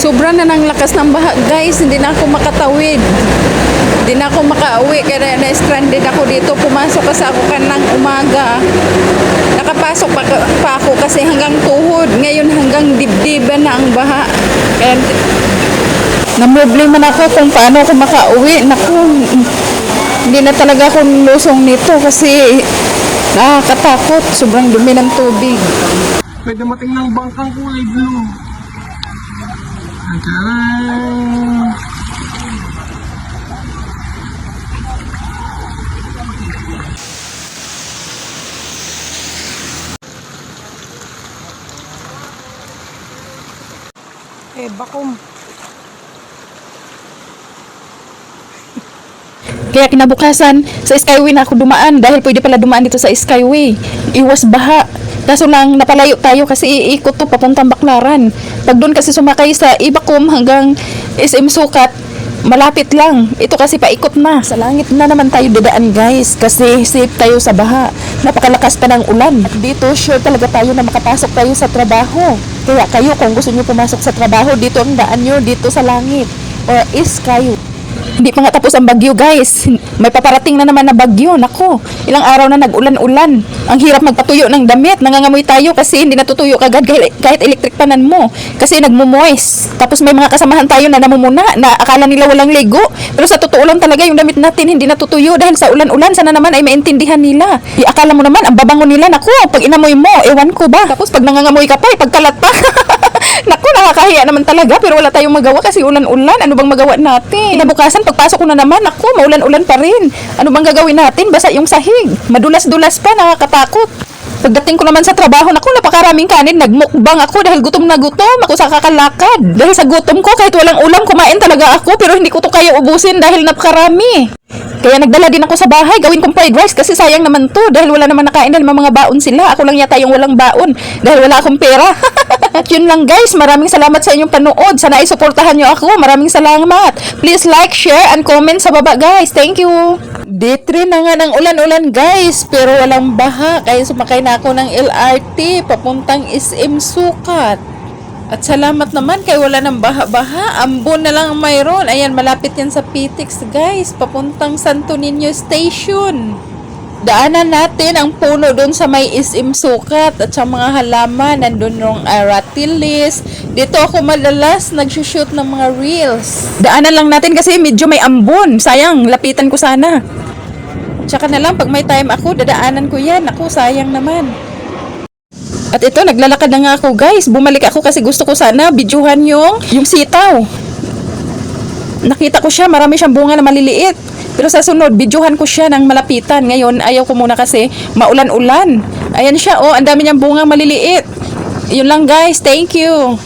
Sobra na ng lakas ng baha, guys. Hindi na ako makatawid. Hindi na ako makauwi kaya na-stranded ako dito. Pumasok kasi ako kanang umaga. Nakapasok pa, pa ako kasi hanggang tuhod. Ngayon hanggang dibdiban na ang baha. Kaya namroblema na ako kung paano ako makauwi. Naku, hindi na talaga ako lusong nito kasi nakakatakot. Sobrang dumi ng tubig. May dumating ng bangkang kulay blue. Tadaan! Eh, bakom. Kaya kinabukasan, sa Skyway na ako dumaan dahil pwede pala dumaan dito sa Skyway. Iwas baha. Kaso lang napalayo tayo kasi iikot to papuntang Baklaran. Pag doon kasi sumakay sa Ibakum hanggang SM Sukat, malapit lang. Ito kasi paikot na. Sa langit na naman tayo dadaan guys kasi safe tayo sa baha. Napakalakas pa ng ulan. At dito sure talaga tayo na makapasok tayo sa trabaho. Kaya kayo kung gusto nyo pumasok sa trabaho, dito ang daan nyo, dito sa langit. Or is kayo. Hindi pa nga tapos ang bagyo, guys. May paparating na naman na bagyo. Nako, ilang araw na nag-ulan-ulan. Ang hirap magpatuyo ng damit. Nangangamoy tayo kasi hindi natutuyo kagad kahit, electric panan mo. Kasi nagmumoist. Tapos may mga kasamahan tayo na namumuna na akala nila walang ligo. Pero sa totoo lang talaga yung damit natin hindi natutuyo dahil sa ulan-ulan. Sana naman ay maintindihan nila. Di akala mo naman, ang babango nila. Nako, pag inamoy mo, ewan ko ba. Tapos pag nangangamoy ka pa, eh, pagkalat pa. Naku, nakakahiya naman talaga pero wala tayong magawa kasi ulan-ulan. Ano bang magawa natin? Kinabukasan, pagpasok ko na naman, naku, maulan-ulan pa rin. Ano bang gagawin natin? Basa yung sahig. Madulas-dulas pa, nakakatakot. Pagdating ko naman sa trabaho, naku, napakaraming kanin. Nagmukbang ako dahil gutom na gutom ako sa kakalakad. Dahil sa gutom ko, kahit walang ulam, kumain talaga ako pero hindi ko to kaya ubusin dahil napakarami. Kaya nagdala din ako sa bahay, gawin kong fried rice kasi sayang naman to dahil wala naman nakain dahil mga baon sila. Ako lang yata yung walang baon dahil wala akong pera. At yun lang guys, maraming salamat sa inyong panood. Sana ay suportahan nyo ako. Maraming salamat. Please like, share, and comment sa baba guys. Thank you. Day 3 na nga ng ulan-ulan guys, pero walang baha. Kaya sumakay na ako ng LRT papuntang SM Sukat. At salamat naman kay wala ng baha-baha. Ambon na lang ang mayroon. Ayan, malapit yan sa PTX guys. Papuntang Santo Niño Station. Daanan natin ang puno doon sa may SM Sukat at sa mga halaman. Nandun yung aratilis. Dito ako madalas nagsushoot ng mga reels. Daanan lang natin kasi medyo may ambon. Sayang, lapitan ko sana. Tsaka na lang, pag may time ako, dadaanan ko yan. Ako, sayang naman. At ito, naglalakad na nga ako guys. Bumalik ako kasi gusto ko sana bidyuhan yung, yung sitaw. Nakita ko siya, marami siyang bunga na maliliit. Pero sa sunod, bidyuhan ko siya ng malapitan. Ngayon, ayaw ko muna kasi maulan-ulan. Ayan siya, oh, ang dami niyang bunga maliliit. Yun lang guys, thank you.